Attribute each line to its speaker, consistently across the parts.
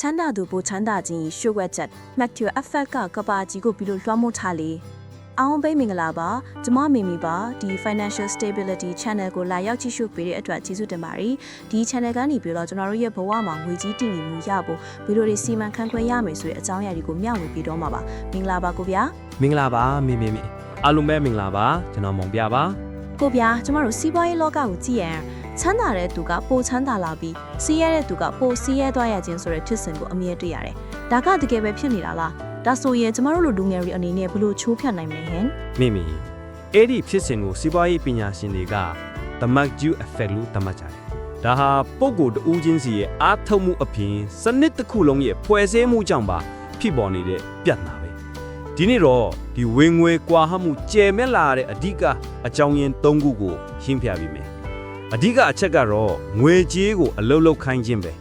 Speaker 1: ချမ်းသာသူပိုချမ်းသာခြင်းရှုပ်ဝက်ချက်မက်သျူအဖက်ကကဘာကြီးကိုပြီးလို့လွှမ်းမိုးထားလေအောင်ပိတ်မင်္ဂလာပါကျမမီမီပါဒီ financial stability channel ကိုလာရောက်ကြည့်ရှုပေးတဲ့အတွက်ကျေးဇူးတင်ပါတယ်ဒီ channel ကနေပြီးတော့ကျွန်တော်တို့ရဲ့ဘဝမှာငွေကြီးတည်ငြိမ်မှုရဖို့ဗီဒီယိုတွေစီမံခန့်ခွဲရမယ်ဆိုတဲ့အကြောင်းအရာတွေကိုမျှဝေပေးတော့မှာပါမင်္ဂလာပါကိုဗျာ
Speaker 2: မင်္ဂလာပါမေမေမေအားလုံးပဲမင်္ဂလာပါကျွန်တော်မောင်ပြပါ
Speaker 1: ကိုဗျာကျမတို့စီးပွားရေးလောကကိုကြည့်ရင် ချမ်းသာတဲ့သူကပိုချမ်းသာလာပြီးစီးရဲတဲ့သူကပိုစီးရဲသွားရခြင်းဆိုတဲ့ဖြစ်စဉ်ကိုအမြဲတွေ့ရတယ်။ဒါကတကယ်ပဲဖြစ်နေတာလား။ဒါဆိုရင်ကျမတို့လိုလူငယ်တွေအနေနဲ့ဘယ်လိုချိုးဖြတ်နိုင်မလဲဟင်
Speaker 2: မေမေအဲ့ဒီဖြစ်စဉ်ကိုစီးပွားရေးပညာရှင်တွေက the McGill effect လို့သတ်မှတ်ကြတယ်ဒါဟာပုံကိုယ်တူးချင်းစီရဲ့အားထုတ်မှုအပြင်စနစ်တစ်ခုလုံးရဲ့ဖွဲ့စည်းမှုကြောင့်ပါဖြစ်ပေါ်နေတဲ့ပြဿနာပဲဒီနေ့တော့ဒီဝင်ငွေကွာဟမှုကျယ်မြက်လာတဲ့အဓိကအကြောင်းရင်း၃ခုကိုရှင်းပြပေးမယ် အဓိကအချက်ကတော့ငွေကြေးကိုအလုတ်လုတ်ခိုင်းခြင်းပဲ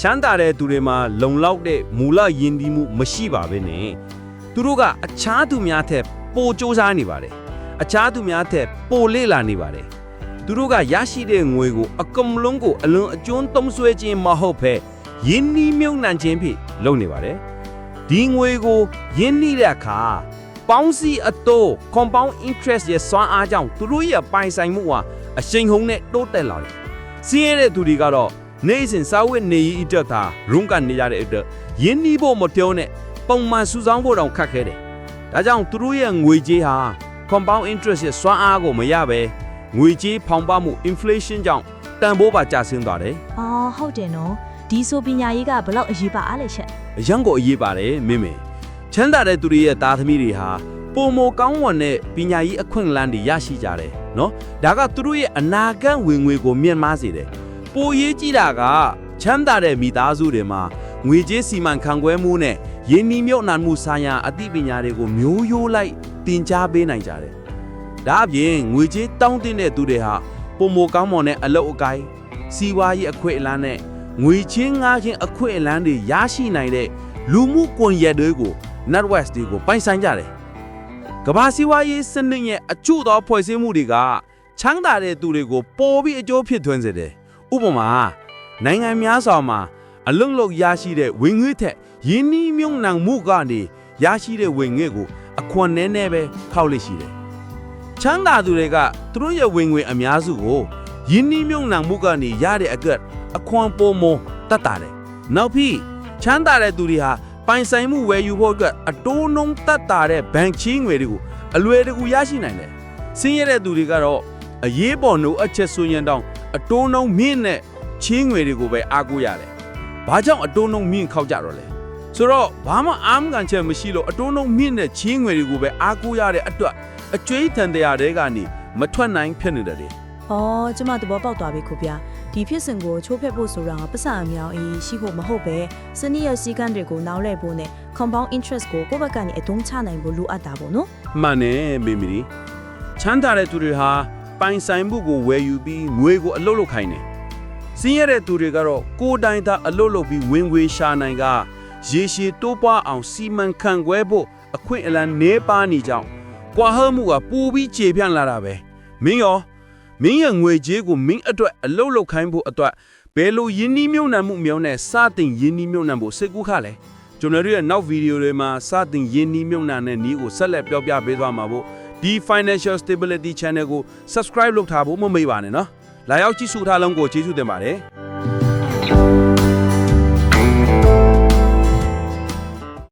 Speaker 2: ချမ်းသာတဲ့သူတွေမှာလုံလောက်တဲ့မူလယဉ်ဒီမှုမရှိပါဘဲနဲ့သူတို့ကအခြားသူများထက်ပိုစ조사နေပါတယ်အခြားသူများထက်ပိုလေ့လာနေပါတယ်သူတို့ကရရှိတဲ့ငွေကိုအကမ္လုံးကိုအလွန်အကျွန်းသုံးဆွဲခြင်းမဟုတ်ဘဲယင်းနှီးမြုံနှံခြင်းဖြစ်လုပ်နေပါတယ်ဒီငွေကိုယင်းနှီးတဲ့အခါ ပေါင်းစီအတိုး compound interest ရဲ့စွမ်းအားကြောင့်သူတို့ရဲ့ပိုင်ဆိုင်မှုဟာအရှိန်ဟုန်နဲ့တိုးတက်လာတယ်စီးရဲတဲ့သူတွေကတော့နေစဉ်စာဝတ်နေရေးအတွက်သာရုန်းကန်နေကြတဲ့အတွက်ယင်းနှီးဖို့မပြောနဲ့ပုံမှန်စုဆောင်းဖို့တောင်ခက်ခဲတယ်ဒါကြောင့်သူတို့ရဲ့ငွေကြေးဟာ compound interest ရဲ့စွမ်းအားကိုမရပဲငွေကြေးဖောင်ပမှု inflation ကြောင့်တန်ဖိုးပါကျဆင်းသွားတယ်။
Speaker 1: အော်ဟုတ်တယ်နော်။ဒီဆိုပညာရေးကဘယ်လောက်အရေးပါအားလဲရှက်
Speaker 2: အရန်ကိုအရေးပါတယ်မင်းမေ ချမ်းသာတဲ့သူတွေရဲ့သားသမီးတွေဟာပုံမကောင်းဝန်တဲ့ပညာရေးအခွင့်အလမ်းတွေရရှိကြတယ်နော်ဒါကသူတို့ရဲ့အနာဂတ်ဝင်ငွေကိုမြင့်မားစေတယ်ပိုရေးကြည့်တာကချမ်းသာတဲ့မိသားစုတွေမှာငွေကြေးစီမံခန့်ခွဲမှုနဲ့ယင်းနှီးမြုပ်နှံမှုဆိုင်ရာအသိပညာတွေကိုမျိုးရိုးလိုက်သင်ကြားပေးနိုင်ကြတယ်ဒါအပြင်ငွေကြေးတောင်းတင်တဲ့သူတွေဟာပုံမကောင်းမွန်တဲ့အလုပ်အကိုင်းစီးပွားရေးအခွင့်အလမ်းနဲ့ငွေချင်းငှားခြင်းအခွင့်အလမ်းတွေရရှိနိုင်တဲ့လူမှုကွန်ရက်တွေကို network တွေကိုပိုင်ဆိုင်ကြတယ်။ကမ္ဘာစီးပွားရေးစနစ်ရဲ့အကျိုးသောဖွဲ့စည်းမှုတွေကချမ်းသာတဲ့သူတွေကိုပေါ်ပြီးအကျိုးဖြစ်ထွန်းစေတယ်။ဥပမာနိုင်ငံများစွာမှာအလုံလုံရရှိတဲ့ဝင်ငွေထက်ယင်းနှီးမြုံနှံမှုကနေရရှိတဲ့ဝင်ငွေကိုအခွန်နည်းနည်းပဲခောက်လိရှိတယ်။ချမ်းသာသူတွေကသူတို့ရဲ့ဝင်ငွေအများစုကိုယင်းနှီးမြုံနှံမှုကနေရတဲ့အကတ်အခွန်ပိုမိုတတ်တာတယ်။နောက်ပြီးချမ်းသာတဲ့သူတွေဟာ ပိုင်ဆိုင်မှုဝယ်ယူဖို့အတွက်အတိုးနှုန်းတက်တာတဲ့ဘဏ်ချီးငွေတွေကိုအလွယ်တကူရရှိနိုင်တယ်။ဆင်းရဲတဲ့သူတွေကတော့အရေးပေါ်နှုတ်အချက်ဆိုရင်တောင်အတိုးနှုန်းမြင့်တဲ့ချီးငွေတွေကိုပဲအားကိုးရတယ်။ဘာကြောင့်အတိုးနှုန်းမြင့်ခောက်ကြတော့လဲ။ဆိုတော့ဘာမှအာမခံချက်မရှိလို့အတိုးနှုန်းမြင့်တဲ့ချီးငွေတွေကိုပဲအားကိုးရတဲ့အတွက်အကျွေးထန်တရားတွေကနေမထွက်နိုင်ဖြစ်နေတယ်လေ။
Speaker 1: အော်ကျမသဘောပေါက်သွားပြီကိုဗျာ။ဒီဖြစ်စဉ်ကိုချိုးဖက်ဖို့ဆိုတာကပတ်စံအများကြီးရှိဖို့မဟုတ်ပဲစနစ်ရဲ့စည်းကမ်းတွေကိုနားလည်ဖို့နဲ့ compound interest ကိုကိုယ့်ဘက်ကနေအသုံးချနိုင်ဖို့လိုအပ်တာပေါ့နော်။
Speaker 2: မှန်တယ်မိမိဒီချမ်းသာတဲ့သူတွေဟာပိုင်ဆိုင်မှုကိုဝယ်ယူပြီးငွေကိုအလုတ်လုတ်ခိုင်းတယ်စင်းရတဲ့သူတွေကတော့ကိုယ်တိုင်သာအလုတ်လုတ်ပြီးဝင်ငွေရှာနိုင်ကရေရှည်တိုးပွားအောင်စီမံခန့်ခွဲဖို့အခွင့်အလမ်းနေပါနေကြောင်းကွာဟမှုကပူပြီးခြေပြန့်လာတာပဲမင်းရော မင်းရဲ့ငွေကြေးကိုမင်းအတွက်အလုတ်လုတ်ခိုင်းဖို့အတွက်ဘယ်လိုယင်းနှီးမြုံနှံမှုမျိုးနဲ့စတင်ယင်းနှီးမြုံနှံဖို့စိတ်ကူးခလဲကျွန်တော်တို့ရဲ့နောက်ဗီဒီယိုတွေမှာစတင်ယင်းနှီးမြုံနှံတဲ့နည်းကိုဆက်လက်ပြောပြပေးသွားမှာဖို့ဒီ Financial Stability Channel ကို Subscribe လုပ်ထားဖို့မမေ့ပါနဲ့နော်။လာရောက်ကြည့်ရှုထားလုံးကိုကျေးဇူးတင်ပါတယ်။